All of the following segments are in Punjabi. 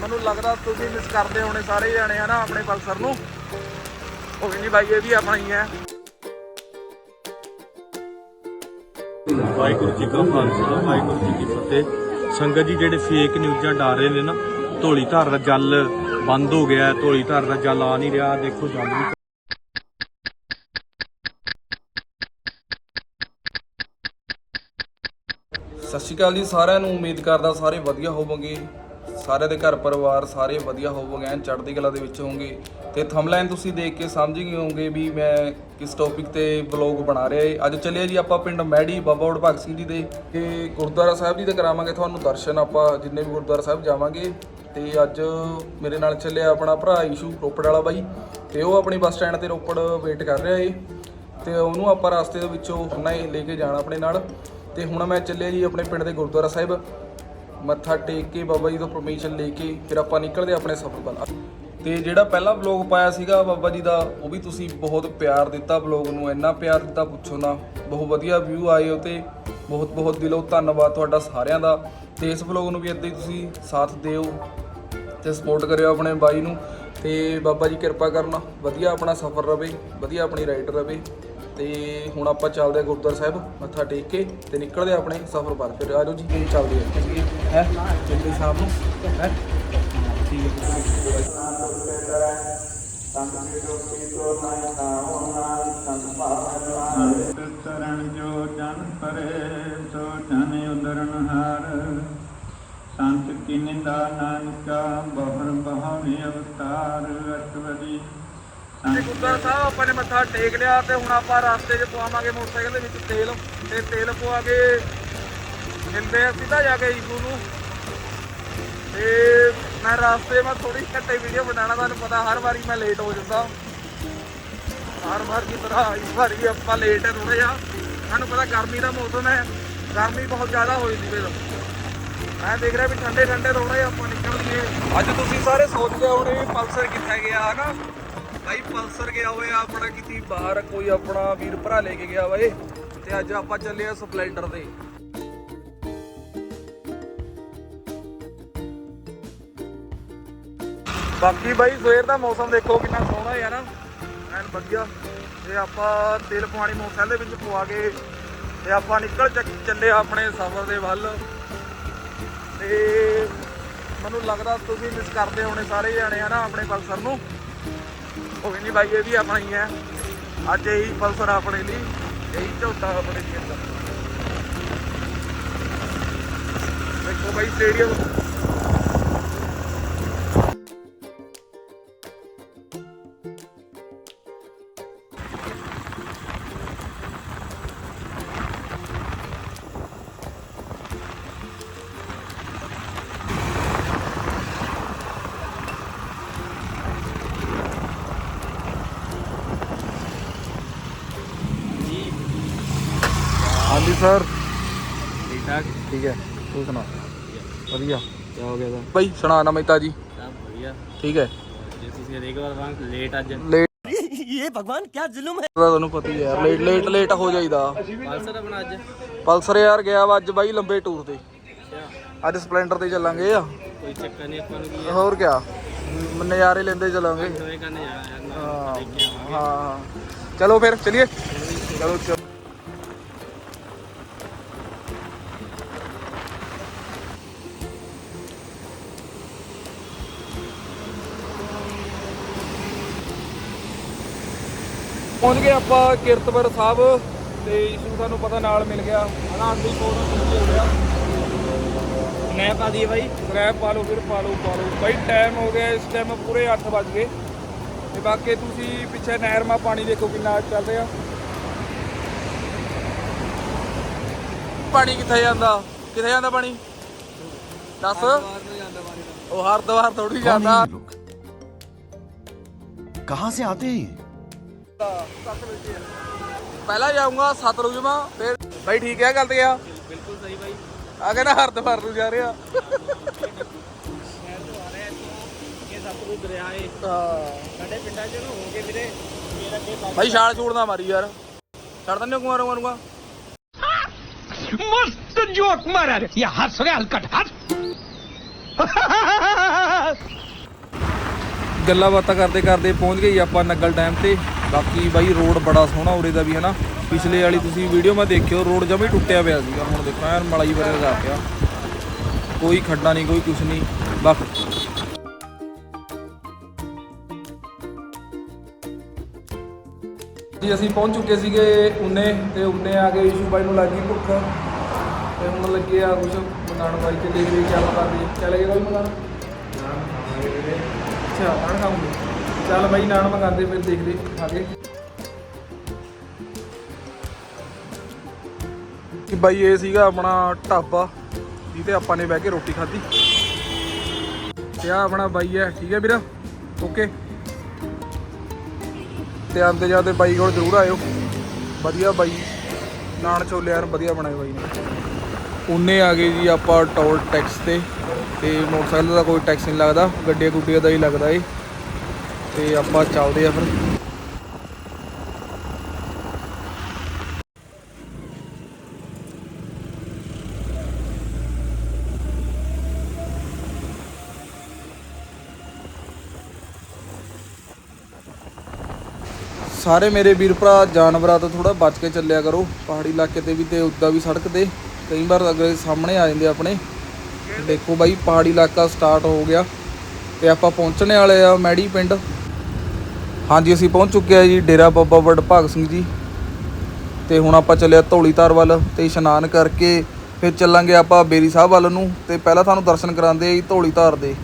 ਮੈਨੂੰ ਲੱਗਦਾ ਤੁਸੀਂ ਮਿਸ ਕਰਦੇ ਹੋਣੇ ਸਾਰੇ ਜਾਣੇ ਹਨਾ ਆਪਣੇ ਪਲਸਰ ਨੂੰ। ਕੋਈ ਨਹੀਂ ਬਾਈ ਇਹ ਵੀ ਆਪਣਾ ਹੀ ਹੈ। ਵਾਹਿਗੁਰੂ ਜੀ ਕਾ ਖਾਲਸਾ ਵਾਹਿਗੁਰੂ ਜੀ ਕੀ ਫਤਿਹ। ਸੰਗਤ ਜੀ ਜਿਹੜੇ ਫੇਕ ਨਿਊਜ਼ਾਂ ਡਾਲ ਰਹੇ ਨੇ ਨਾ ਧੌਲੀ ਧਾਰ ਦਾ ਜਲ ਬੰਦ ਹੋ ਗਿਆ ਧੌਲੀ ਧਾਰ ਦਾ ਜਲ ਆ ਨਹੀਂ ਰਿਹਾ ਦੇਖੋ ਜਲ ਵੀ ਸਤਿ ਸ਼੍ਰੀ ਅਕਾਲ ਜੀ ਸਾਰਿਆਂ ਨੂੰ ਉਮੀਦ ਕਰਦਾ ਸਾਰੇ ਵਧੀਆ ਹੋਵੋਗੇ। ਸਾਰਿਆਂ ਦੇ ਘਰ ਪਰਿਵਾਰ ਸਾਰੇ ਵਧੀਆ ਹੋਵੋਗੇ, ਐਨ ਚੜ੍ਹਦੀ ਕਲਾ ਦੇ ਵਿੱਚ ਹੋਵੋਗੇ। ਤੇ ਥੰਬਲਾਈਨ ਤੁਸੀਂ ਦੇਖ ਕੇ ਸਮਝ ਗਏ ਹੋਵੋਗੇ ਵੀ ਮੈਂ ਕਿਸ ਟੌਪਿਕ ਤੇ ਵਲੌਗ ਬਣਾ ਰਿਹਾ ਏ। ਅੱਜ ਚੱਲਿਆ ਜੀ ਆਪਾਂ ਪਿੰਡ ਮੈੜੀ ਬਾਬਾ ਵਡਭਾਗ ਸਿੰਘ ਜੀ ਦੇ, ਤੇ ਗੁਰਦੁਆਰਾ ਸਾਹਿਬ ਜੀ ਦੇ ਕਰਾਵਾਂਗੇ ਤੁਹਾਨੂੰ ਦਰਸ਼ਨ, ਆਪਾਂ ਜਿੰਨੇ ਵੀ ਗੁਰਦੁਆਰਾ ਸਾਹਿਬ ਜਾਵਾਂਗੇ। ਤੇ ਅੱਜ ਮੇਰੇ ਨਾਲ ਚੱਲਿਆ ਆਪਣਾ ਭਰਾ ਈਸ਼ੂ ਰੋਪੜ ਵਾਲਾ ਬਾਈ, ਤੇ ਉਹ ਆਪਣੀ ਬੱਸ ਸਟੈਂਡ ਤੇ ਰੋਪੜ ਵੇਟ ਕਰ ਰਿਹਾ ਏ। ਤੇ ਉਹਨੂੰ ਆਪਾਂ ਰਸਤੇ ਦੇ ਵਿੱਚੋਂ ਹੁਣਾ ਹੀ ਲੈ ਕੇ ਜਾਣਾ ਆਪਣੇ ਨਾਲ। ਤੇ ਹੁਣ ਮੈਂ ਚੱਲਿਆ ਜੀ ਆਪਣੇ ਪਿੰਡ ਦੇ ਗੁਰਦੁਆਰਾ ਸਾਹਿਬ। ਮੱਥਾ ਟੇਕ ਕੇ ਬਾਬਾ ਜੀ ਤੋਂ ਪਰਮਿਸ਼ਨ ਲੈ ਕੇ ਫਿਰ ਆਪਾਂ ਨਿਕਲਦੇ ਆਪਣੇ ਸਫ਼ਰ ਵੱਲ ਤੇ ਜਿਹੜਾ ਪਹਿਲਾ ਵਲੌਗ ਪਾਇਆ ਸੀਗਾ ਬਾਬਾ ਜੀ ਦਾ, ਉਹ ਵੀ ਤੁਸੀਂ ਬਹੁਤ ਪਿਆਰ ਦਿੱਤਾ ਵਲੌਗ ਨੂੰ, ਇੰਨਾ ਪਿਆਰ ਦਿੱਤਾ ਪੁੱਛੋ ਨਾ। ਬਹੁਤ ਵਧੀਆ ਵਿਊ ਆਏ ਉਹ ਤੇ ਬਹੁਤ ਬਹੁਤ ਦਿਲੋਂ ਧੰਨਵਾਦ ਤੁਹਾਡਾ ਸਾਰਿਆਂ ਦਾ। ਤੇ ਇਸ ਵਲੌਗ ਨੂੰ ਵੀ ਇੱਦਾਂ ਹੀ ਤੁਸੀਂ ਸਾਥ ਦਿਓ ਤੇ ਸਪੋਰਟ ਕਰਿਓ ਆਪਣੇ ਬਾਈ ਨੂੰ। ਤੇ ਬਾਬਾ ਜੀ ਕਿਰਪਾ ਕਰਨਾ, ਵਧੀਆ ਆਪਣਾ ਸਫ਼ਰ ਰਵੇ, ਵਧੀਆ ਆਪਣੀ ਰਾਈਡ ਰਵੇ। ਤੇ ਹੁਣ ਆਪਾਂ ਚੱਲਦੇ ਆ ਗੁਰਦੁਆਰਾ ਸਾਹਿਬ, ਮੱਥਾ ਟੇਕ ਕੇ ਤੇ ਨਿਕਲਦੇ ਆ ਆਪਣੇ ਸਫ਼ਰ ਪਰ ਫਿਰ ਆਜੋ ਜੀ ਇਹ ਚੱਲਦੇ ਆ ਹੈ? ਚੱਲਦੇ ਸ਼ਾਮ ਨੂੰ। ਹੈ? ਠੀਕ ਹੈ ਤਰਨ ਜੋ ਜਨ ਪਰੇ ਸੋ ਜਨ ਉਦਰਨ ਹਾਰ ਸੰਤ ਕੀ ਨਿੰਦਾ ਨਾਨਕਾ ਬਹੁਰ ਬਹਾਉਨੇ ਅਵਤਾਰ ਅਟਵਦੀ ਤੇ ਗੁਰਦੁਆਰਾ ਸਾਹਿਬ, ਆਪਾਂ ਨੇ ਮੱਥਾ ਟੇਕ ਲਿਆ ਤੇ ਹੁਣ ਆਪਾਂ ਰਸਤੇ 'ਚ ਪਵਾਵਾਂਗੇ ਮੋਟਰਸਾਈਕਲ ਦੇ ਵਿੱਚ ਤੇਲ, ਤੇ ਤੇਲ ਪਵਾ ਕੇ ਮਿਲਦੇ ਸਿੱਧਾ ਜਾ ਕੇ ਈਸ਼ੂ ਨੂੰ। ਤੇ ਮੈਂ ਰਸਤੇ ਮੈਂ ਥੋੜੀ ਘੱਟੇ ਵੀਡੀਓ ਬਣਾਉਣਾ, ਤੁਹਾਨੂੰ ਪਤਾ ਹਰ ਵਾਰੀ ਮੈਂ ਲੇਟ ਹੋ ਜਾਂਦਾ। ਹਰ ਵਾਰ ਦੀ ਤਰ੍ਹਾਂ ਇਸ ਵਾਰ ਵੀ ਆਪਾਂ ਲੇਟ ਹੈ ਥੋੜਾ ਜਿਹਾ। ਤੁਹਾਨੂੰ ਪਤਾ ਗਰਮੀ ਦਾ ਮੌਸਮ ਹੈ, ਗਰਮੀ ਬਹੁਤ ਜ਼ਿਆਦਾ ਹੋਈ ਸੀ ਫਿਰ। ਮੈਂ ਦੇਖ ਰਿਹਾ ਵੀ ਠੰਡੇ ਠੰਡੇ ਥੋੜਾ ਜਿਹਾ ਆਪਾਂ ਨਿਕਲ ਗਏ। ਅੱਜ ਤੁਸੀਂ ਸਾਰੇ ਸੋਚਦੇ ਹੋਣੇ ਵੀ ਪਲਸਰ ਕਿੱਥੇ ਗਿਆ, ਹਨਾ? ਭਾਈ ਪਲਸਰ ਗਿਆ ਹੋਇਆ, ਆਪਣਾ ਕਿਤੇ ਬਾਹਰ, ਕੋਈ ਆਪਣਾ ਵੀਰ ਭਰਾ ਲੈ ਕੇ ਗਿਆ ਵਾ ਇਹ। ਤੇ ਅੱਜ ਆਪਾਂ ਚੱਲੇ ਆ ਸਪਲੈਂਡਰ ਤੇ। ਬਾਕੀ ਬਾਈ, ਸਵੇਰ ਦਾ ਮੌਸਮ ਦੇਖੋ ਕਿੰਨਾ ਸੋਹਣਾ ਹੈ ਐਨ ਵਧੀਆ। ਤੇ ਆਪਾਂ ਤੇਲ ਪਾਣੀ ਮੋਟਰਸਾਈਕਲ ਦੇ ਵਿੱਚ ਪਵਾ ਕੇ ਤੇ ਆਪਾਂ ਨਿਕਲ ਚੱਲੇ ਆਪਣੇ ਸਫ਼ਰ ਦੇ ਵੱਲ। ਤੇ ਮੈਨੂੰ ਲੱਗਦਾ ਤੁਸੀਂ ਮਿਸ ਕਰਦੇ ਹੋਣੇ ਸਾਰੇ ਜਾਣੇ, ਹਨਾ, ਆਪਣੇ ਪਲਸਰ ਨੂੰ। ਕੋਈ ਨਹੀਂ ਬਾਈ, ਇਹ ਵੀ ਆਪਣਾ ਹੀ। ਹੈ ਅੱਜ ਇਹੀ ਪਲਸਰ ਆਪਣੇ ਲਈ, ਇਹੀ ਝੋਟਾ ਆਪਣੇ ਲਈ। ਦੇਖੋ ਬਾਈ ਸਟੇਡੀਅਮ ਸਰ ਠੀਕ ਠਾਕ ਠੀਕ ਹੈ ਤੂੰ ਸੁਣਾ ਵਧੀਆ ਕੀ ਹੋ ਗਿਆ ਬਾਈ ਸੁਣਾ ਨਵੀਂ ਤਾਜੀ ਸਭ ਵਧੀਆ ਠੀਕ ਹੈ ਜੇ ਤੁਸੀਂ ਹਰੇਕ ਵਾਰ ਵਾਂਗ ਲੇਟ ਅੱਜ ਲੇਟ ਇਹ ਭਗਵਾਨ ਕੀ ਜ਼ੁਲਮ ਹੈ ਤੁਹਾਨੂੰ ਪਤਾ ਹੀ ਹੈ ਯਾਰ ਲੇਟ ਲੇਟ ਲੇਟ ਹੋ ਜਾਈਦਾ ਪਲਸਰ ਆਪਣਾ ਅੱਜ ਪਲਸਰ ਯਾਰ ਗਿਆ ਵਾ ਅੱਜ ਬਾਈ ਲੰਬੇ ਟੂਰ ਤੇ ਅੱਛਾ ਅੱਜ ਸਪਲੈਂਡਰ ਤੇ ਚੱਲਾਂਗੇ ਆ ਕੋਈ ਚੱਕਰ ਨਹੀਂ ਆਪਾਂ ਨੂੰ ਕੀ ਹੈ ਹੋਰ ਕਿਆ ਮ- ਨਜ਼ਾਰੇ ਲੈਂਦੇ ਚੱਲਾਂਗੇ ਹੋਏ ਕਰਨੇ ਜਾਣਾ ਯਾਰ ਨਾਲ ਹਾਂ ਦੇਖ ਕੇ ਆਵਾਂਗੇ ਹਾਂ ਚਲੋ ਫਿਰ ਚਲਿਏ ਚਲੋ ਪਹੁੰਚ ਗਏ ਆਪਾਂ ਕਿਰਤਵਰ ਸਾਹਿਬ ਤੇ ਇਸ਼ੂ ਸਾਨੂੰ ਪਤਾ ਨਾਲ ਮਿਲ ਗਿਆ। ਹਨਾ ਅੰਡੀ ਫੋਟੋ ਗਿਆ। ਮੈਂ ਪਾ ਦਈਏ ਬਾਈ। ਸਕ੍ਰੈਪ ਪਾ ਲਓ ਫਿਰ ਪਾ ਲਓ ਪਾ ਲਓ। ਬਾਈ ਟਾਈਮ ਹੋ ਗਿਆ ਇਸ ਟਾਈਮ ਪੂਰੇ 8 ਵਜ ਗਏ। ਤੇ ਬਾਕੀ ਤੁਸੀਂ ਪਿੱਛੇ ਨਹਿਰ ਮਾ ਪਾਣੀ ਦੇਖੋ ਕਿੰਨਾ ਚੱਲ ਰਿਹਾ। ਪਾਣੀ ਕਿੱਥੇ ਜਾਂਦਾ? ਕਿੱਥੇ ਜਾਂਦਾ ਪਾਣੀ? ਦੱਸ। ਉਹ ਹਰਦਵਾਰ ਥੋੜੀ ਜਾਂਦਾ। ਕਹਾਂ ਸੇ ਆਤੇ ਹੈ? ਪਹਿਲਾਂ ਜਾਊਂਗਾ ਸਤਲੁਜ ਮਾ ਫਿਰ ਬਾਈ ਠੀਕ ਹੈ ਗੱਲ ਤੇ ਬਿਲਕੁਲ ਸਹੀ ਬਾਈ। ਆ ਕਹਿੰਦਾ ਜਾ ਰਿਹਾ। ਭਾਈ ਛਾਲ ਛੋੜਦਾ ਮਾਰੀ ਯਾਰ। ਛੱਡ ਦਿੰਦੇ ਕੁਮਾਰ ਮਾਰੂਗਾ ਮਸਤ ਜੋਕ ਮਾਰਾ ਇਹ ਹੱਸ ਰਿਹਾ ਹਲਕਟ ਹੱਸ। ਗੱਲਾਂ ਬਾਤਾਂ ਕਰਦੇ ਕਰਦੇ ਪਹੁੰਚ ਗਏ ਆਪਾਂ ਨੰਗਲ ਡੈਮ ਤੇ। ਬਾਕੀ ਬਾਈ ਰੋਡ ਬੜਾ ਸੋਹਣਾ ਉਰੇ ਦਾ ਵੀ ਹੈ ਨਾ ਪਿਛਲੇ ਵਾਲੀ ਤੁਸੀਂ ਵੀਡੀਓ ਮੈਂ ਦੇਖਿਓ, ਰੋਡ ਜਮੇ ਟੁੱਟਿਆ ਪਿਆ ਸੀਗਾ। ਹੁਣ ਦੇਖੋ ਐਨ ਮਲਾਈ ਵਰਗਾ ਪਿਆ। ਕੋਈ ਖੱਡਾ ਨਹੀਂ, ਕੋਈ ਕੁਛ ਨਹੀਂ। ਬਾਕੀ ਜੀ ਅਸੀਂ ਪਹੁੰਚ ਚੁੱਕੇ ਸੀਗੇ ਉਨੇ ਤੇ ਉਨੇ ਆ ਕੇ ਇਸ਼ੂ ਬਾਈ ਨੂੰ ਲੱਗ ਗਈ ਭੁੱਖ। ਤੇ ਹੁਣ ਲੱਗੇ ਆ ਕੁਛ ਮਕਾਨ ਬਾਈ ਤੇ ਦੇਖ ਲਈ ਚੱਲ ਕਰਦੇ ਚੱਲ ਗਏ ਬਾਈ ਮਕਾਨ। ਅੱਛਾ ਨਾਨ ਖਾਉਂਗੇ ਚੱਲ ਬਾਈ ਨਾਨ ਮੰਗਾਉਂਦੇ, ਫਿਰ ਦੇਖਦੇ ਆਗੇ ਕਿ ਬਾਈ, ਇਹ ਸੀਗਾ ਆਪਣਾ ਢਾਬਾ ਜਿੱਤੇ ਆਪਾਂ ਨੇ ਬਹਿ ਕੇ ਰੋਟੀ ਖਾਧੀ। ਤੇ ਆ ਆਪਣਾ ਬਾਈ ਹੈ, ਠੀਕ ਹੈ ਵੀਰਾ? ਓਕੇ ਤੇ ਆਂਦੇ ਜਾਂਦੇ ਬਾਈ ਕੋਲ ਜ਼ਰੂਰ ਆਇਓ। ਵਧੀਆ ਬਾਈ, ਨਾਨ ਛੋਲੇ ਯਾਰ ਵਧੀਆ ਬਣਾਏ ਬਾਈ ਨੇ। ਉਨੇ ਆ ਗਏ ਜੀ ਆਪਾਂ ਟੋਲ ਟੈਕਸ ਤੇ। ਤੇ ਮੋਟਰਸਾਈਕਲ ਦਾ ਕੋਈ ਟੈਕਸ ਨਹੀਂ ਲੱਗਦਾ, ਗੱਡੀਆਂ ਗੁੱਡੀਆਂ ਦਾ ਹੀ ਲੱਗਦਾ ਏ। ਤੇ ਆਪਾਂ ਚੱਲਦੇ ਆ ਫਿਰ। ਸਾਰੇ ਮੇਰੇ ਵੀਰ ਭਰਾ, ਜਾਨਵਰਾਂ ਤੋਂ ਥੋੜਾ ਬਚ ਕੇ ਚੱਲਿਆ ਕਰੋ। ਪਹਾੜੀ ਇਲਾਕੇ ਤੇ ਵੀ ਤੇ ਉੱਦਾਂ ਵੀ ਸੜਕ ਤੇ। ਕਈ ਵਾਰ ਅਗਲੇ ਸਾਹਮਣੇ ਆ ਜਾਂਦੇ ਆਪਣੇ। ਦੇਖੋ ਬਾਈ, ਪਹਾੜੀ ਇਲਾਕਾ ਸਟਾਰਟ ਹੋ ਗਿਆ ਤੇ ਆਪਾਂ ਪਹੁੰਚਣੇ ਵਾਲੇ ਆ ਮੈੜੀ ਪਿੰਡ। ਹਾਂਜੀ, ਅਸੀਂ ਪਹੁੰਚ ਚੁੱਕੇ ਆ ਜੀ, ਡੇਰਾ ਬਾਬਾ ਵਡਭਾਗ ਸਿੰਘ ਜੀ। ਤੇ ਹੁਣ ਆਪਾਂ ਚੱਲਿਆ ਧੌਲੀ ਧਾਰ ਵੱਲ ਤੇ ਇਸ਼ਨਾਨ ਕਰਕੇ ਫਿਰ ਚੱਲਾਂਗੇ ਆਪਾਂ ਬੇਰੀ ਸਾਹਿਬ ਵੱਲ ਨੂੰ। ਤੇ ਪਹਿਲਾਂ ਤੁਹਾਨੂੰ ਦਰਸ਼ਨ ਕਰਾਉਂਦੇ ਆ ਜੀ ਧੌਲੀ ਧਾਰ ਦੇ।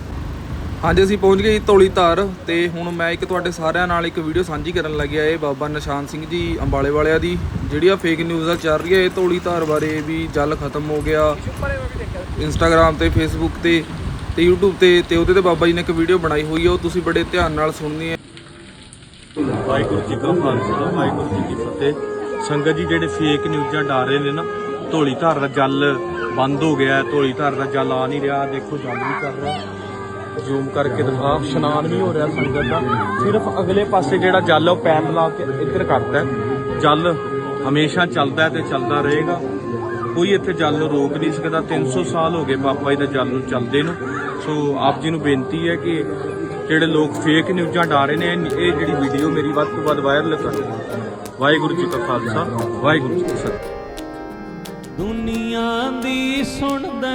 ਹਾਂਜੀ ਅਸੀਂ ਪਹੁੰਚ ਗਏ ਜੀ ਧੌਲੀ ਧਾਰ ਤੇ ਹੁਣ ਮੈਂ ਇੱਕ ਤੁਹਾਡੇ ਸਾਰਿਆਂ ਨਾਲ ਇੱਕ ਵੀਡੀਓ ਸਾਂਝੀ ਕਰਨ ਲੱਗਿਆ ਇਹ ਬਾਬਾ ਨਿਸ਼ਾਨ ਸਿੰਘ ਜੀ ਅੰਬਾਲੇ ਵਾਲਿਆਂ ਦੀ ਜਿਹੜੀ ਆ ਫੇਕ ਨਿਊਜ਼ ਆ ਚੱਲ ਰਹੀ ਹੈ ਇਹ ਧੌਲੀ ਧਾਰ ਬਾਰੇ ਵੀ ਜਲ ਖਤਮ ਹੋ ਗਿਆ ਇੰਸਟਾਗ੍ਰam ਤੇ ਫੇਸਬੁੱਕ ਤੇ ਤੇ YouTube ਤੇ ਤੇ ਉਹਦੇ ਤੇ ਬਾਬਾ ਜੀ ਨੇ ਇੱਕ ਵੀਡੀਓ ਬਣਾਈ ਹੋਈ ਹੈ ਉਹ ਤੁਸੀਂ ਬੜੇ ਧਿਆਨ ਨਾਲ ਸੁਣਨੀ ਹੈ। ਵਾਹਿਗੁਰੂ ਜੀ ਕਾ ਖਾਲਸਾ ਵਾਹਿਗੁਰੂ ਜੀ ਕੀ ਫਤਿਹ। ਸੰਗਤ ਜੀ ਜਿਹੜੇ ਫੇਕ ਨਿਊਜ਼ਾਂ ਡਾਲ ਰਹੇ ਨੇ ਨਾ ਧੌਲੀ ਧਾਰ ਦਾ ਜਲ ਬੰਦ ਹੋ ਗਿਆ ਹੈ, ਧੌਲੀ ਧਾਰ ਦਾ ਜਲ ਆ ਨਹੀਂ ਰਿਹਾ ਦੇਖੋ ਜਲ ਵੀ ਕਰ ਰਿਹਾ। ਜ਼ੂਮ ਕਰਕੇ ਦਿਖਾ। ਇਸ਼ਨਾਨ ਵੀ ਹੋ ਰਿਹਾ ਸੰਗਤ ਦਾ। ਸਿਰਫ ਅਗਲੇ ਪਾਸੇ ਜਿਹੜਾ ਜਲ ਹੈ ਉਹ ਪੈਰ ਲਾ ਕੇ ਇੱਧਰ ਕਰਦਾ ਜਲ ਹਮੇਸ਼ਾ ਚੱਲਦਾ ਹੈ ਤੇ ਚੱਲਦਾ ਰਹੇਗਾ। ਕੋਈ ਇੱਥੇ ਜਲ ਨੂੰ ਰੋਕ ਨਹੀਂ ਸਕਦਾ। 300 ਸਾਲ ਹੋ ਗਏ ਬਾਬਾ ਜੀ ਦਾ ਜਲ ਨੂੰ ਚੱਲਦੇ ਨੂੰ। ਸੋ ਆਪ ਜੀ ਨੂੰ ਬੇਨਤੀ ਹੈ ਕਿ ਜਿਹੜੇ ਲੋਕ ਫੇਕ ਨਿਊਜ਼ਾਂ ਡਾ ਰਹੇ ਨੇ, ਇਹ ਜਿਹੜੀ ਵੀਡੀਓ ਮੇਰੀ ਵੱਧ ਤੋਂ ਵੱਧ ਵਾਇਰਲ ਕਰ ਵਾਹਿਗੁਰੂ ਜੀ ਕਾ ਖਾਲਸਾ, ਵਾਹਿਗੁਰੂ ਜੀ ਕੀ ਫਤਿਹ। ਦੁਨੀਆ ਦੀ ਸੁਣਦਾ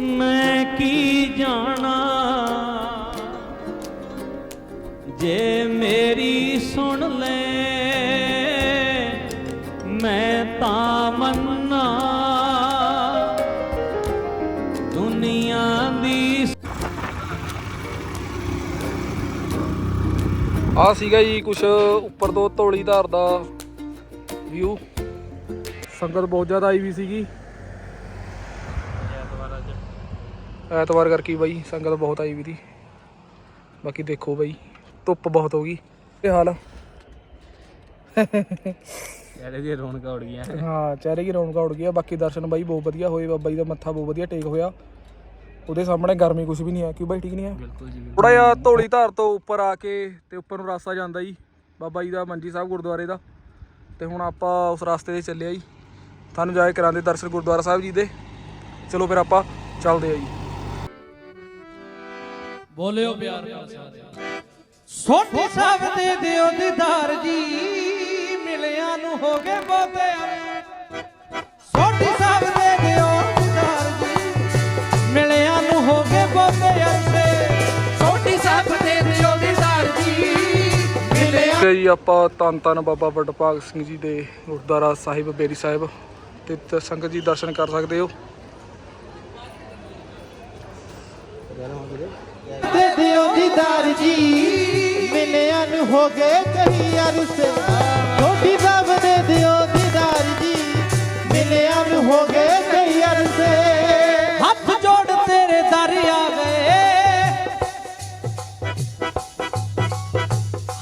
ਮੈਂ ਕੀ ਜਾਣਾ? ਜੇ ਮੇਰੀ ਸੁਣ ਲੈ, ਮੈਂ ਤਾਂ ਮੰਨਾ। ਦੁਨੀਆ ਦੀ ਆ ਸੀਗਾ ਜੀ ਕੁਛ ਉੱਪਰ ਤੋਂ ਧੌਲੀ ਧਾਰ ਦਾ ਵਿਊ ਸੰਗਤ ਬਹੁਤ ਜ਼ਿਆਦਾ ਆਈ ਵੀ ਸੀਗੀ। ਐਤਵਾਰ ਕਰਕੇ ਬਾਈ ਸੰਗਤ ਬਹੁਤ ਆਈ ਵੀ ਸੀ ਬਾਕੀ ਦੇਖੋ ਬਾਈ ਧੁੱਪ ਬਹੁਤ ਹੋ ਗਈ। ਕੀ ਹਾਲ ਚਿਹਰੇ ਦੀ ਰੌਣਕਾਂ ਉੜ ਗਈਆਂ। ਹਾਂ ਚਿਹਰੇ ਕੀ ਰੌਣਕਾਂ ਉੜ ਗਈਆਂ। ਬਾਕੀ ਦਰਸ਼ਨ ਬਾਈ ਬਹੁਤ ਵਧੀਆ ਹੋਏ ਬਾਬਾ ਜੀ ਦਾ ਮੱਥਾ ਬਹੁਤ ਵਧੀਆ ਟੇਕ ਹੋਇਆ। ਉਹਦੇ ਸਾਹਮਣੇ ਗਰਮੀ ਕੁਝ ਵੀ ਨਹੀਂ ਆ ਕਿਉਂ ਬਾਈ ਠੀਕ ਨਹੀਂ ਆ ਬਿਲਕੁਲ ਜੀ ਥੋੜਾ ਜਿਹਾ ਧੌਲੀ ਧਾਰ ਤੋਂ ਉੱਪਰ ਆ ਕੇ ਤੇ ਉੱਪਰ ਨੂੰ ਰਾਸਤਾ ਜਾਂਦਾ ਜੀ। ਬਾਬਾ ਜੀ ਦਾ ਮੰਜੀ ਸਾਹਿਬ ਗੁਰਦੁਆਰੇ ਦਾ। ਤੇ ਹੁਣ ਆਪਾਂ ਉਸ ਰਸਤੇ ਤੇ ਚੱਲੇ ਆ ਜੀ। ਤੁਹਾਨੂੰ ਜਾ ਕੇ ਕਰਾਂਦੇ ਦਰਸ਼ਨ ਗੁਰਦੁਆਰਾ ਸਾਹਿਬ ਜੀ ਦੇ। ਚਲੋ ਫਿਰ ਆਪਾਂ ਚੱਲਦੇ ਆ ਜੀ। ਬੋਲਿਓ ਪਿਆਰ ਨਾਲ ਸਾਥ ਸੋਠੀ ਸਾਹਿਬ ਦੇ ਦਿਓ ਦੀਦਾਰ ਜੀ ਮਿਲਿਆਂ ਨੂੰ ਹੋ ਗਏ ਬਹੁਤੇ ਸੋਠੀ ਸਾਹਿਬ ਦੇ ਦਿਓ ਦੀਦਾਰ ਜੀ ਮਿਲਿਆਂ ਨੂੰ ਹੋ ਗਏ ਬਹੁਤੇ ਅਰਸੇ ਸੋਠੀ ਸਾਹਿਬ ਦੇ ਦਿਓ ਦੀਦਾਰ ਜੀ ਮਿਲਿਆਂ ਤੇ ਜੀ ਆਪਾਂ ਧੰਨ ਧੰਨ ਬਾਬਾ ਵਡਭਾਗ ਸਿੰਘ ਜੀ ਦੇ ਗੁਰਦੁਆਰਾ ਸਾਹਿਬ ਬੇਰੀ ਸਾਹਿਬ ਤ- ਸੰਗਤ ਜੀ ਦਰਸ਼ਨ ਕਰ ਸਕਦੇ ਹੋ। ਦੇ ਦਿਓ ਦੀਦਾਰ ਜੀ ਮਿਲਿਆਂ ਨੂੰ ਹੋ ਗਏ ਕਈ ਅਰਸੇ ਛੋਟੀ ਸਾਹਿਬ ਦੇ ਦਿਓ ਦੀਦਾਰ ਜੀ ਮਿਲਿਆਂ ਨੂੰ ਹੋ ਗਏ ਕਈ ਅਰਸੇ ਹੱਥ ਜੋੜ ਤੇਰੇ ਦਰ ਆ ਗਏ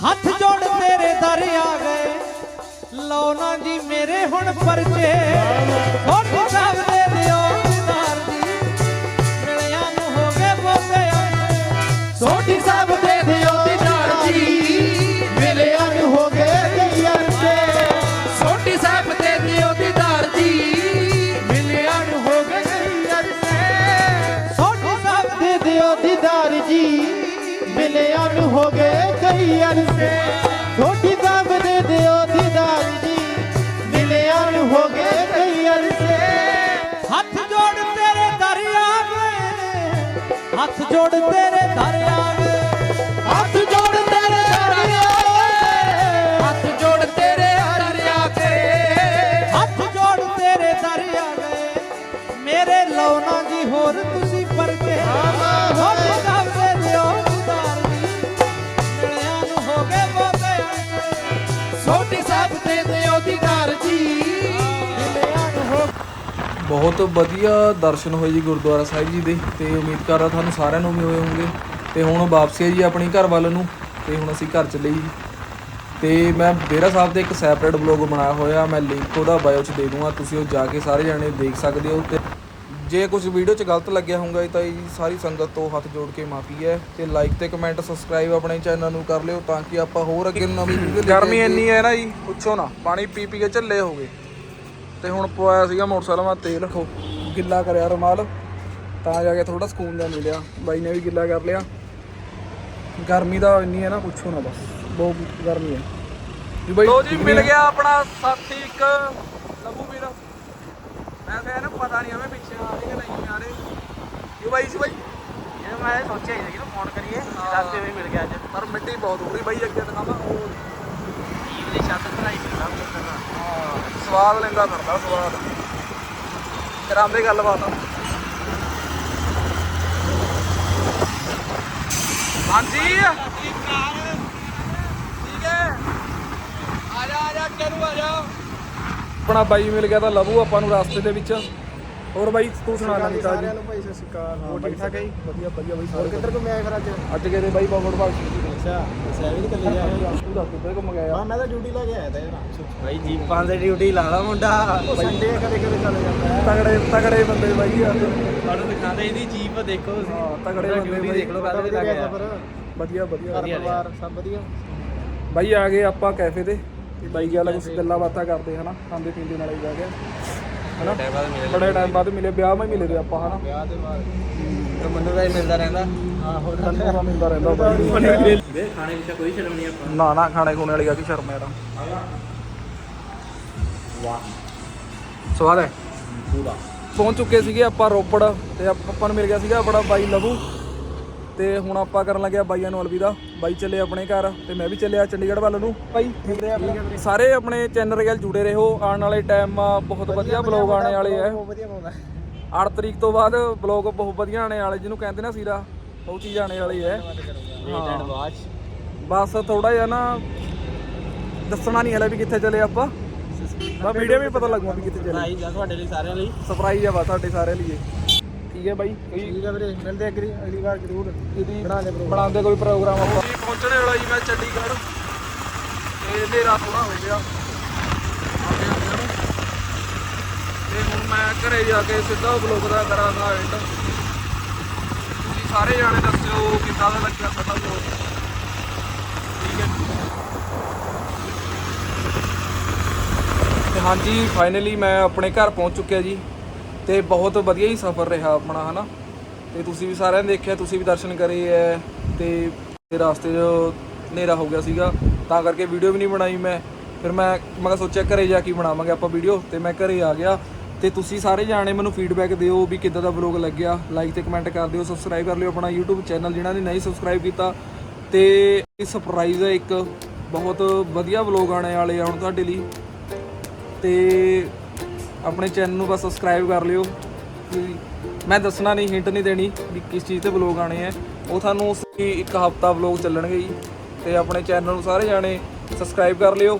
ਹੱਥ ਜੋੜ ਤੇਰੇ ਦਰ ਆ ਗਏ ਲਓ ਨਾ ਜੀ ਮੇਰੇ ਹੁਣ ਪਰਚੇ। ਹੱਥ ਜੋੜ ਤੇਰੇ ਦਰ ਆਵੇ। ਹੱਥ ਜੋੜ ਤੇਰੇ ਹਰਿਆ ਹੱਥ ਜੋੜ ਤੇਰੇ ਹਰਿਆ ਕੇ ਹੱਥ ਜੋੜ ਤੇਰੇ ਦਰ ਆਵੇ। ਮੇਰੇ ਲੌਣਾ ਜੀ ਹੋਰ ਤੁਸੀਂ ਪਰਕੇ ਛੋਟੀ ਸਾਹਿਬ ਦੇ ਦਿਓ ਦੀਦਾਰ ਜੀ ਮਿਲਿਆ ਨੂੰ ਹੋ ਛੋਟੀ ਸਾਹਿਬ ਦੇ ਬਹੁਤ ਵਧੀਆ ਦਰਸ਼ਨ ਹੋਏ ਜੀ ਗੁਰਦੁਆਰਾ ਸਾਹਿਬ ਜੀ ਦੇ ਤੇ ਉਮੀਦ ਕਰਦਾ ਤੁਹਾਨੂੰ ਸਾਰਿਆਂ ਨੂੰ ਵੀ ਹੋਏ ਹੋਣਗੇ। ਤੇ ਹੁਣ ਵਾਪਸੀ ਹੈ ਜੀ ਆਪਣੀ ਘਰ ਵੱਲ ਨੂੰ ਤੇ ਹੁਣ ਅਸੀਂ ਘਰ ਚੱਲੇ ਜੀ। ਤੇ ਮੈਂ ਬੇਰਾ ਸਾਹਿਬ ਦੇ ਇੱਕ ਸੈਪਰੇਟ ਬਲੌਗ ਬਣਾਇਆ ਹੋਇਆ ਮੈਂ ਲਿੰਕ ਉਹਦਾ ਬਾਇਓ 'ਚ ਦੇ ਦੂੰਗਾ ਤੁਸੀਂ ਉਹ ਜਾ ਕੇ ਸਾਰੇ ਜਾਣੇ ਦੇਖ ਸਕਦੇ ਹੋ ਤੇ ਜੇ ਕੁਝ ਵੀਡੀਓ 'ਚ ਗਲਤ ਲੱਗਿਆ ਹੋਊਗਾ ਤਾਂ ਜੀ ਸਾਰੀ ਸੰਗਤ ਤੋਂ ਹੱਥ ਜੋੜ ਕੇ ਮਾਫੀ ਹੈ ਤੇ ਲਾਈਕ ਤੇ ਕਮੈਂਟ ਸਬਸਕ੍ਰਾਈਬ ਆਪਣੇ ਚੈਨਲ ਨੂੰ ਕਰ ਲਿਓ ਤਾਂ ਕਿ ਆਪਾਂ ਹੋਰ ਅੱਗੇ ਨਵੀਂ ਵੀਡੀਓ ਗਰਮੀ ਇੰਨੀ ਹੈ ਨਾ ਜੀ ਪੁੱਛੋ ਨਾ ਪਾਣੀ ਪੀ ਪੀ ਕੇ ਝੱਲੇ ਹੋ ਗਏ ਤੇ ਹੁਣ ਪਵਾਇਆ ਸੀਗਾ ਮੋਟਰਸਾਈਕਲ ਮੈਂ ਤੇਲ ਖੋ ਗਿੱਲਾ ਕਰਿਆ ਰੁਮਾਲ ਤਾਂ ਜਾ ਕੇ ਥੋੜਾ ਸਕੂਨ ਜਿਹਾ ਮਿਲਿਆ। ਬਾਈ ਨੇ ਵੀ ਗਿੱਲਾ ਕਰ ਲਿਆ। ਗਰਮੀ ਦਾ ਇੰਨੀ ਹੈ ਨਾ ਪੁੱਛੋ ਨਾ ਬਸ। ਬਹੁਤ ਗਰਮੀ ਹੈ। ਜੀ ਬਾਈ ਲੋ ਜੀ ਮਿਲ ਗਿਆ ਆਪਣਾ ਸਾਥੀ ਇੱਕ ਲਬੂ ਵੀਰ। ਮੈਂ ਕਿਹਾ ਇਹਨੂੰ ਪਤਾ ਨਹੀਂ ਹਮੇ ਪਿੱਛੇ ਆ ਰਹੇ ਕਿ ਨਹੀਂ ਆ ਰਹੇ। ਜੀ ਬਾਈ ਜੀ ਬਾਈ। ਇਹ ਮੈਂ ਸੋਚਿਆ ਹੀ ਸੀ ਕਿ ਫੋਨ ਕਰੀਏ ਰਸਤੇ ਵਿੱਚ ਮਿਲ ਗਿਆ ਅੱਜ। ਪਰ ਮਿੱਟੀ ਬਹੁਤ ਹੋ ਰਹੀ ਬਾਈ ਅੱਗੇ ਦਿਖਾਵਾਂ। ਉਹ ਈਦ ਦੀ ਛੱਤ ਭਰਾਈ ਫਿਰਦਾ ਕਰਨਾ। ਹਾਂ, ਸਵਾਦ ਲੈਂਦਾ ਫਿਰਦਾ, ਸਵਾਦ। ਕਰਾਂਦੇ ਗੱਲਬਾਤ। ਹਾਂਜੀ। ਠੀਕ ਹੈ। ਆ ਜਾ ਆ ਜਾ ਕਿਹਨੂੰ ਆ ਜਾ। ਆਪਣਾ ਬਾਈ ਮਿਲ ਗਿਆ ਤਾਂ ਲਵੂ ਆਪਾਂ ਨੂੰ ਰਸਤੇ ਦੇ ਵਿੱਚ। ਹੋਰ ਬਾਈ ਤੂੰ ਸੁਣਾ ਲੈ ਨਿਕਾ ਜੀ। ਭਾਈ ਸਤਿ ਸ਼੍ਰੀ ਅਕਾਲ। ਹੋਰ ਠੀਕ ਠਾਕ ਹੈ ਜੀ? ਵਧੀਆ ਵਧੀਆ ਬਾਈ ਹੋਰ ਕਿੱਧਰ ਘੁੰਮਿਆ ਫਿਰ ਅੱਜ? ਅੱਜ ਗਏ ਬਾਈ ਬਾਬੜ ਬਾਗ ਅੱਛਾ ਸੈਵਿੰਗ ਤੇ ਕੱਲੇ ਤੂੰ ਦੱਸ ਕਿੱਥੇ ਘੁੰਮ ਗਿਆ ਹਾਂ ਮੈਂ ਤਾਂ ਡਿਊਟੀ ਲਾ ਕੇ ਆਇਆ ਤਾਂ ਯਾਰ। ਭਾਈ ਜੀਪਾਂ ਦੇ ਡਿਊਟੀ ਲਾਦਾ ਮੁੰਡਾ। ਸੰਡੇ ਕਦੇ ਕਦੇ ਚਲੇ ਜਾਂਦਾ ਹੈ। ਤਗੜੇ ਤਗੜੇ ਬੰਦੇ ਬਾਈ ਯਾਰ। ਤੁਹਾਨੂੰ ਦਿਖਾਦੇ ਇਹਦੀ ਜੀਪ ਦੇਖੋ ਤੁਸੀਂ। ਹਾਂ ਤਗੜੇ ਬੰਦੇ ਦੇਖ ਲਓ ਕਾਹਦੇ ਵਧੀਆ ਲੱਗ ਗਿਆ ਗਿਆ ਸਫ਼ਰ। ਵਧੀਆ ਵਧੀਆ। ਘਰ ਪਰਿਵਾਰ ਸਭ ਵਧੀਆ? ਬਾਈ ਆ ਗਏ ਆਪਾਂ ਕੈਫੇ ਤੇ। ਬਾਈ ਗਿਆ ਕੁਝ ਗੱਲਾਂ ਬਾਤਾਂ ਕਰਦੇ ਹਨਾ। ਖਾਂਦੇ ਪੀਂਦੇ ਨਾਲ ਹੀ ਬਹਿ ਗਏ ਹਨਾ? ਬੜੇ ਟਾਈਮ ਬਾਅਦ ਮਿਲੇ ਵਿਆਹ ਮੈਂ ਮਿਲੇ ਤੇ ਆਪਾਂ ਹਨਾ? ਵਿਆਹ ਦੇ ਬਾਅਦ। ਤੇ ਮੈਨੂੰ ਤਾਂ ਮਿਲਦਾ ਰਹਿੰਦਾ। ਹਾਂ ਹੋਰ ਤਾਂ ਮਿਲਦਾ ਰਹਿੰਦਾ ਬਾਈ ਖਾਣੇ ਵਿੱਚ ਕੋਈ ਸ਼ਰਮ ਨਹੀਂ ਆਪਾਂ ਨਾ। ਨਾ ਖਾਣੇ ਖੂਣੇ ਵਾਲੀ ਆ ਕੀ ਸ਼ਰਮ ਯਾਰ ਵਾਹ। ਸਵਾਦ ਹੈ? ਪੂਰਾ। ਪਹੁੰਚ ਚੁੱਕੇ ਸੀਗੇ ਆਪਾਂ ਰੋਪੜ ਤੇ ਆਪ- ਆਪਾਂ ਨੂੰ ਮਿਲ ਗਿਆ ਸੀਗਾ ਬੜਾ ਬਾਈ ਲਵੂ। ਤੇ ਹੁਣ ਆਪਾਂ ਕਰਨ ਲੱਗਿਆ ਬਾਈਆਂ ਨੂੰ ਅਲਵਿਦਾ। ਬਾਈ ਚੱਲੇ ਆਪਣੇ ਘਰ ਤੇ ਮੈਂ ਵੀ ਚੱਲਿਆ ਚੰਡੀਗੜ੍ਹ ਵੱਲ ਨੂੰ। ਬਾਈ ਸਾਰੇ ਆਪਣੇ ਚੈਨਲ ਨਾਲ ਜੁੜੇ ਰਹੋ। ਆਉਣ ਵਾਲੇ ਟਾਈਮ ਬਹੁਤ ਵਧੀਆ ਬਲੌਗ ਆਣੇ ਵਾਲੇ ਐ ਬਹੁਤ ਵਧੀਆ ਪਾਉਂਦਾ 8 ਤਰੀਕ ਤੋਂ ਬਾਅਦ ਬਲੌਗ ਬਹੁਤ ਵਧੀਆ ਆਣੇ ਵਾਲੇ ਜਿਹਨੂੰ ਕਹਿੰਦੇ ਨਾ ਸੀਰਾ ਉਹ ਚੀਜ਼ ਆਣੇ ਵਾਲੀ ਹੈ। ਬਸ ਥੋੜਾ ਜਿਹਾ ਨਾ ਦੱਸਣਾ ਨਹੀਂ ਹਲੇ ਵੀ ਕਿੱਥੇ ਚੱਲੇ ਆਪਾਂ। ਬਸ ਵੀਡੀਓ ਵੀ ਪਤਾ ਲੱਗੂਗਾ ਵੀ ਕਿੱਥੇ ਚੱਲੇ। ਭਾਈ ਜਾਂ ਤੁਹਾਡੇ ਲਈ ਸਾਰਿਆਂ ਲਈ। ਸਰਪ੍ਰਾਈਜ਼ ਆ ਵਾ ਸਾਡੇ ਸਾਰੇ ਲਈ ਠੀਕ ਹੈ ਬਾਈ। ਠੀਕ ਹੈ ਵੀਰੇ ਮਿਲਦੇ ਅਗਲੀ ਅਗਲੀ ਵਾਰ ਜ਼ਰੂਰ ਇਹਦੀ। ਬਣਾਉਂਦੇ ਕੋਈ ਪ੍ਰੋਗਰਾਮ ਆਪਾਂ। ਜੀ ਪਹੁੰਚਣੇ ਵਾਲਾ ਜੀ ਮੈਂ ਚੰਡੀਗੜ੍ਹ। ਤੇ ਹਨੇਰਾ ਥੋੜਾ ਹੋ ਗਿਆ। ਤੇ ਹੁਣ ਮੈਂ ਘਰੇ ਜਾ ਕੇ ਸਿੱਧਾ ਬਲੌਗ ਦਾ ਕਰਾਂਗਾ ਐਂਡ ਤੁਸੀਂ ਸਾਰੇ ਜਾਣੇ ਦੱਸਿਓ ਕਿੱਦਾਂ ਦਾ ਲੱਗਿਆ ਸਾਡਾ ਬਲੌਗ। ਠੀਕ ਹੈ ਤੇ ਹਾਂਜੀ ਫਾਈਨਲੀ ਮੈਂ ਆਪਣੇ ਘਰ ਪਹੁੰਚ ਚੁੱਕਿਆ ਜੀ। ਤੇ ਬਹੁਤ ਵਧੀਆ ਹੀ ਸਫ਼ਰ ਰਿਹਾ ਆਪਣਾ, ਹਨਾ? ਤੇ ਤੁਸੀਂ ਵੀ ਸਾਰਿਆਂ ਨੇ ਦੇਖਿਆ, ਤੁਸੀਂ ਵੀ ਦਰਸ਼ਨ ਕਰੇ ਐ, ਤੇ ਤੇ ਰਾਸਤੇ 'ਚ ਹਨੇਰਾ ਹੋ ਗਿਆ ਸੀਗਾ, ਤਾਂ ਕਰਕੇ ਵੀਡੀਓ ਵੀ ਨਹੀਂ ਬਣਾਈ ਮੈਂ। ਫਿਰ ਮੈਂ ਮੈਂ ਸੋਚਿਆ ਘਰੇ ਜਾ ਕੇ ਬਣਾਵਾਂਗੇ ਆਪਾਂ ਵੀਡੀਓ, ਤੇ ਮੈਂ ਘਰੇ ਆ ਗਿਆ। ਤੇ ਤੁਸੀਂ ਸਾਰੇ ਜਾਣੇ ਮੈਨੂੰ ਫੀਡਬੈਕ ਦਿਓ ਵੀ ਕਿੱਦਾਂ ਦਾ ਵਲੌਗ ਲੱਗਿਆ। ਲਾਈਕ ਤੇ ਕਮੈਂਟ ਕਰ ਦਿਓ ਸਬਸਕ੍ਰਾਈਬ ਕਰ ਲਿਓ ਆਪਣਾ YouTube ਚੈਨਲ ਜਿਹਨਾਂ ਨੇ ਨਹੀਂ ਸਬਸਕ੍ਰਾਈਬ ਕੀਤਾ। ਤੇ ਇਹ ਸਰਪ੍ਰਾਈਜ਼ ਹੈ ਇੱਕ, ਬਹੁਤ ਵਧੀਆ ਵਲੌਗ ਆਣੇ ਵਾਲੇ ਆ ਹੁਣ ਤੁਹਾਡੇ ਲਈ। ਤੇ ਆਪਣੇ ਚੈਨਲ ਨੂੰ ਬਸ ਸਬਸਕ੍ਰਾਈਬ ਕਰ ਲਿਓ। ਮੈਂ ਦੱਸਣਾ ਨਹੀਂ ਹਿੰਟ ਨਹੀਂ ਦੇਣੀ ਵੀ ਕਿਸ ਚੀਜ਼ ਤੇ ਵਲੌਗ ਆਣੇ ਆ। ਉਹ ਤੁਹਾਨੂੰ ਇੱਕ ਹਫਤਾ ਵਲੌਗ ਚੱਲਣਗੇ ਜੀ। ਤੇ ਆਪਣੇ ਚੈਨਲ ਨੂੰ ਸਾਰੇ ਜਾਣੇ ਸਬਸਕ੍ਰਾਈਬ ਕਰ ਲਿਓ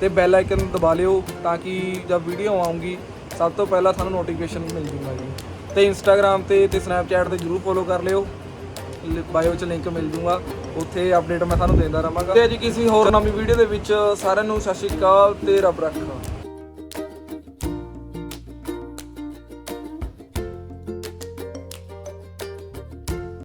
ਤੇ ਬੈਲ ਆਈਕਨ ਦਬਾ ਲਿਓ ਤਾਂ ਕਿ ਜਦ ਵੀਡੀਓ ਆਉਂਗੀ ਸਭ ਤੋਂ ਪਹਿਲਾਂ ਤੁਹਾਨੂੰ ਨੋਟੀਫਿਕੇਸ਼ਨ ਮਿਲ ਜੂਗਾ ਜੀ। ਤੇ ਇੰਸਟਾਗ੍ਰam ਤੇ ਤੇ ਸਨੈਪਚੈਟ ਤੇ ਜਰੂਰ ਫੋਲੋ ਕਰ ਲਿਓ। ਬਾਇਓ 'ਚ ਲਿੰਕ ਮਿਲ ਜੂਗਾ। ਉੱਥੇ ਅਪਡੇਟ ਮੈਂ ਤੁਹਾਨੂੰ ਦਿੰਦਾ ਰਹਾਂਗਾ। ਤੇ ਅੱਜ ਕਿਸੇ ਹੋਰ ਨਵੀਂ ਵੀਡੀਓ ਦੇ ਵਿੱਚ ਸਾਰਿਆਂ ਨੂੰ ਸਤਿ ਸ਼੍ਰੀ ਅਕਾਲ ਤੇ ਰੱਬ ਰੱਖਾ।